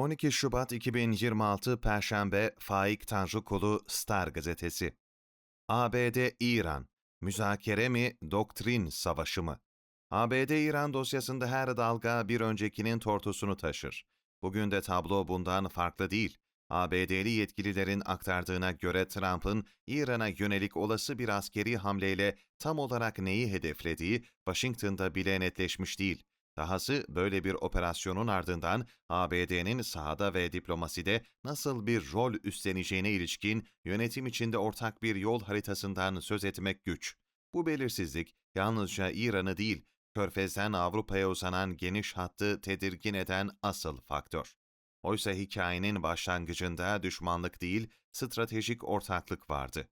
12 Şubat 2026 Perşembe Faik Tanrıkulu Star Gazetesi ABD-İran Müzakere mi, doktrin savaşı mı? ABD-İran dosyasında her dalga bir öncekinin tortusunu taşır. Bugün de tablo bundan farklı değil. ABD'li yetkililerin aktardığına göre Trump'ın İran'a yönelik olası bir askeri hamleyle tam olarak neyi hedeflediği Washington'da bile netleşmiş değil. Dahası böyle bir operasyonun ardından ABD'nin sahada ve diplomaside nasıl bir rol üstleneceğine ilişkin yönetim içinde ortak bir yol haritasından söz etmek güç. Bu belirsizlik yalnızca İran'ı değil, Körfez'den Avrupa'ya uzanan geniş hattı tedirgin eden asıl faktör. Oysa hikayenin başlangıcında düşmanlık değil, stratejik ortaklık vardı.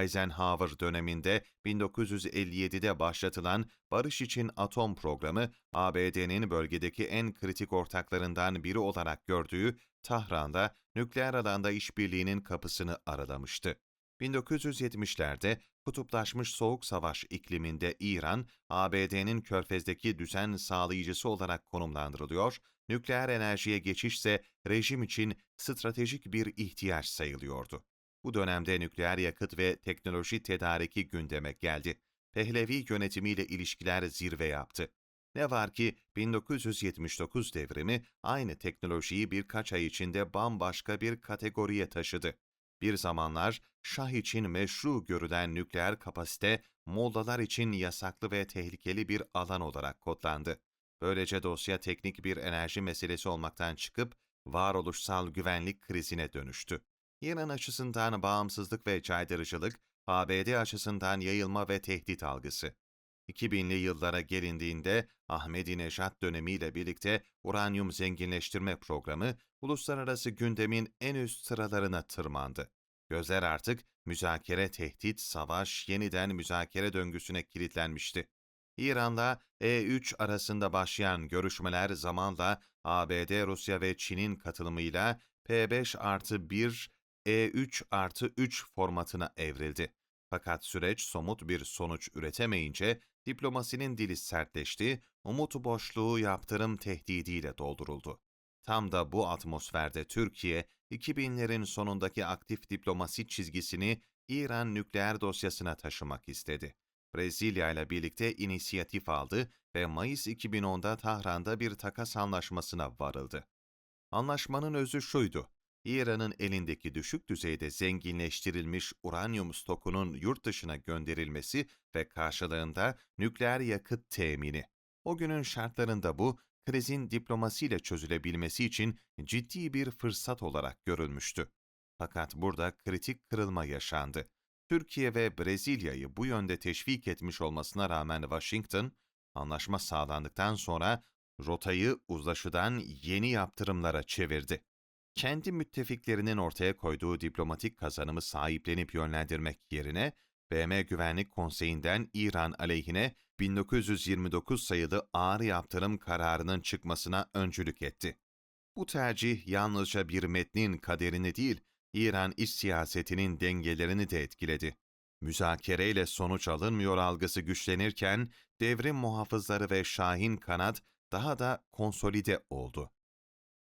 Eisenhower döneminde 1957'de başlatılan Barış için Atom Programı, ABD'nin bölgedeki en kritik ortaklarından biri olarak gördüğü Tahran'da nükleer alanda işbirliğinin kapısını aralamıştı. 1970'lerde kutuplaşmış soğuk savaş ikliminde İran, ABD'nin körfezdeki düzen sağlayıcısı olarak konumlandırılıyor, nükleer enerjiye geçiş ise rejim için stratejik bir ihtiyaç sayılıyordu. Bu dönemde nükleer yakıt ve teknoloji tedariki gündeme geldi. Pehlevi yönetimiyle ilişkiler zirve yaptı. Ne var ki 1979 devrimi aynı teknolojiyi birkaç ay içinde bambaşka bir kategoriye taşıdı. Bir zamanlar Şah için meşru görülen nükleer kapasite, Mollalar için yasaklı ve tehlikeli bir alan olarak kodlandı. Böylece dosya teknik bir enerji meselesi olmaktan çıkıp varoluşsal güvenlik krizine dönüştü. İran açısından bağımsızlık ve caydırıcılık, ABD açısından yayılma ve tehdit algısı. 2000'li yıllara gelindiğinde Ahmedinejad dönemiyle birlikte uranyum zenginleştirme programı uluslararası gündemin en üst sıralarına tırmandı. Gözler artık müzakere, tehdit, savaş, yeniden müzakere döngüsüne kilitlenmişti. İran'la E3 arasında başlayan görüşmeler zamanla ABD, Rusya ve Çin'in katılımıyla P5 artı 1 e3 artı 3 formatına evrildi. Fakat süreç somut bir sonuç üretemeyince diplomasinin dili sertleşti, umut boşluğu yaptırım tehdidiyle dolduruldu. Tam da bu atmosferde Türkiye, 2000'lerin sonundaki aktif diplomasi çizgisini İran nükleer dosyasına taşımak istedi. Brezilya ile birlikte inisiyatif aldı ve Mayıs 2010'da Tahran'da bir takas anlaşmasına varıldı. Anlaşmanın özü şuydu. İran'ın elindeki düşük düzeyde zenginleştirilmiş uranyum stokunun yurt dışına gönderilmesi ve karşılığında nükleer yakıt temini. O günün şartlarında bu, krizin diplomasiyle çözülebilmesi için ciddi bir fırsat olarak görülmüştü. Fakat burada kritik kırılma yaşandı. Türkiye ve Brezilya'yı bu yönde teşvik etmiş olmasına rağmen Washington, anlaşma sağlandıktan sonra rotayı uzlaşıdan yeni yaptırımlara çevirdi kendi müttefiklerinin ortaya koyduğu diplomatik kazanımı sahiplenip yönlendirmek yerine BM Güvenlik Konseyi'nden İran aleyhine 1929 sayılı ağır yaptırım kararının çıkmasına öncülük etti. Bu tercih yalnızca bir metnin kaderini değil, İran iç siyasetinin dengelerini de etkiledi. Müzakereyle sonuç alınmıyor algısı güçlenirken, devrim muhafızları ve Şahin kanat daha da konsolide oldu.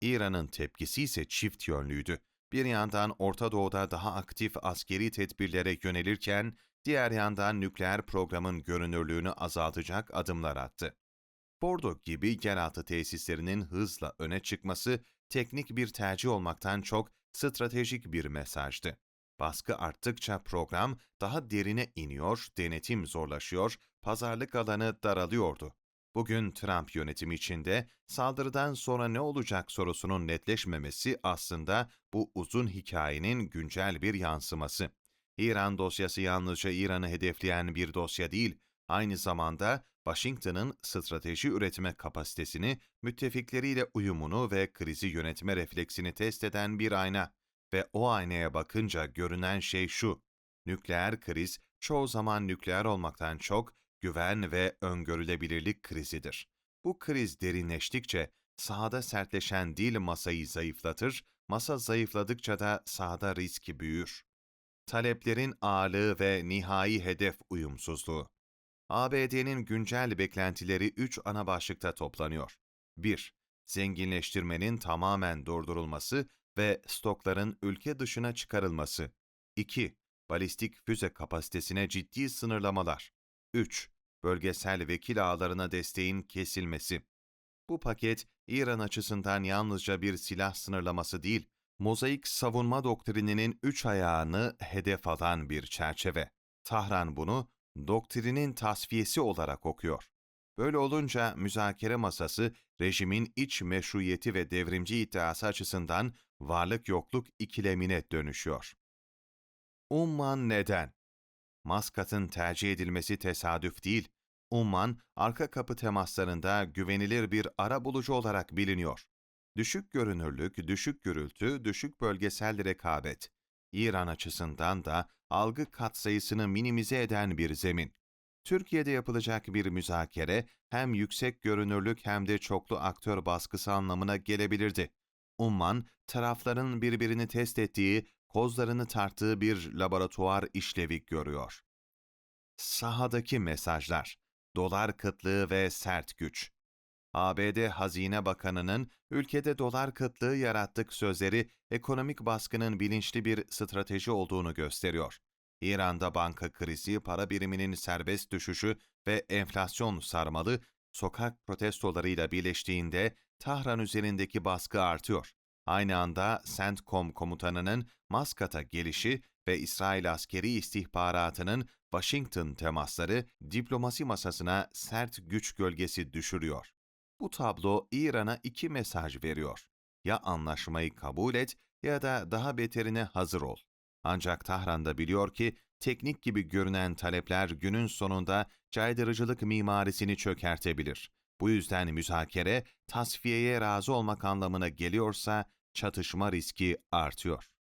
İran'ın tepkisi ise çift yönlüydü. Bir yandan Orta Doğu'da daha aktif askeri tedbirlere yönelirken, diğer yandan nükleer programın görünürlüğünü azaltacak adımlar attı. Bordo gibi yeraltı tesislerinin hızla öne çıkması teknik bir tercih olmaktan çok stratejik bir mesajdı. Baskı arttıkça program daha derine iniyor, denetim zorlaşıyor, pazarlık alanı daralıyordu. Bugün Trump yönetimi içinde saldırıdan sonra ne olacak sorusunun netleşmemesi aslında bu uzun hikayenin güncel bir yansıması. İran dosyası yalnızca İran'ı hedefleyen bir dosya değil, aynı zamanda Washington'ın strateji üretme kapasitesini, müttefikleriyle uyumunu ve krizi yönetme refleksini test eden bir ayna. Ve o aynaya bakınca görünen şey şu, nükleer kriz çoğu zaman nükleer olmaktan çok güven ve öngörülebilirlik krizidir. Bu kriz derinleştikçe sahada sertleşen dil masayı zayıflatır, masa zayıfladıkça da sahada riski büyür. Taleplerin ağırlığı ve nihai hedef uyumsuzluğu. ABD'nin güncel beklentileri üç ana başlıkta toplanıyor. 1. zenginleştirmenin tamamen durdurulması ve stokların ülke dışına çıkarılması. 2. Balistik füze kapasitesine ciddi sınırlamalar. 3. Bölgesel vekil ağlarına desteğin kesilmesi. Bu paket, İran açısından yalnızca bir silah sınırlaması değil, mozaik savunma doktrininin üç ayağını hedef alan bir çerçeve. Tahran bunu doktrinin tasfiyesi olarak okuyor. Böyle olunca müzakere masası rejimin iç meşruiyeti ve devrimci iddiası açısından varlık yokluk ikilemine dönüşüyor. Umman neden? Maskat'ın tercih edilmesi tesadüf değil. Umman, arka kapı temaslarında güvenilir bir ara bulucu olarak biliniyor. Düşük görünürlük, düşük gürültü, düşük bölgesel rekabet. İran açısından da algı katsayısını minimize eden bir zemin. Türkiye'de yapılacak bir müzakere hem yüksek görünürlük hem de çoklu aktör baskısı anlamına gelebilirdi. Umman, tarafların birbirini test ettiği, kozlarını tarttığı bir laboratuvar işlevi görüyor. Sahadaki mesajlar, dolar kıtlığı ve sert güç. ABD Hazine Bakanı'nın ülkede dolar kıtlığı yarattık sözleri ekonomik baskının bilinçli bir strateji olduğunu gösteriyor. İran'da banka krizi, para biriminin serbest düşüşü ve enflasyon sarmalı sokak protestolarıyla birleştiğinde Tahran üzerindeki baskı artıyor. Aynı anda CENTCOM komutanının Maskat'a gelişi ve İsrail askeri istihbaratının Washington temasları diplomasi masasına sert güç gölgesi düşürüyor. Bu tablo İran'a iki mesaj veriyor. Ya anlaşmayı kabul et ya da daha beterine hazır ol. Ancak Tahran da biliyor ki teknik gibi görünen talepler günün sonunda caydırıcılık mimarisini çökertebilir. Bu yüzden müzakere tasfiyeye razı olmak anlamına geliyorsa çatışma riski artıyor.